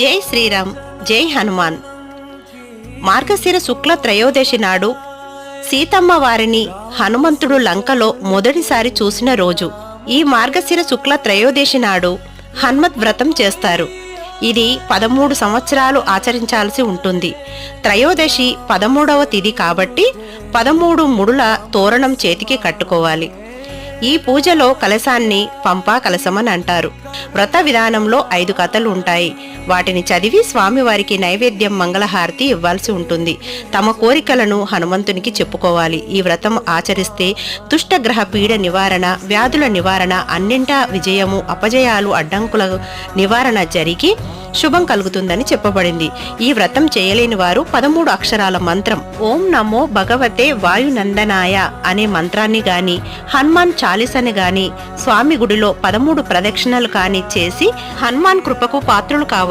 జై శ్రీరామ్ జై హనుమాన్. మార్గశిర శుక్ల త్రయోదశి నాడు సీతమ్మ వారిని హనుమంతుడు లంకలో మొదటిసారి చూసిన రోజు ఈ మార్గశిర శుక్ల త్రయోదశి నాడు హనుమత్ వ్రతం చేస్తారు. ఇది పదమూడు సంవత్సరాలు ఆచరించాల్సి ఉంటుంది. త్రయోదశి పదమూడవ తిది కాబట్టి పదమూడు ముడుల తోరణం చేతికి కట్టుకోవాలి. ఈ పూజలో కలశాన్ని పంపా కలశమని అంటారు. వ్రత విధానంలో ఐదు కథలు ఉంటాయి. వాటిని చదివి స్వామివారికి నైవేద్యం మంగళహారతి ఇవ్వాల్సి ఉంటుంది. తమ కోరికలను హనుమంతునికి చెప్పుకోవాలి. ఈ వ్రతం ఆచరిస్తే దుష్టగ్రహ పీడ నివారణ వ్యాధుల నివారణ అన్నింటా విజయము అపజయాలు అడ్డంకుల నివారణ జరిగి శుభం కలుగుతుందని చెప్పబడింది. ఈ వ్రతం చేయలేని వారు పదమూడు అక్షరాల మంత్రం ఓం నమో భగవతే వాయునందనాయ అనే మంత్రాన్ని గాని హనుమాన్ చాలీసని గాని స్వామి గుడిలో పదమూడు ప్రదక్షిణలు కాని చేసి హనుమాన్ కృపకు పాత్రులు కావచ్చు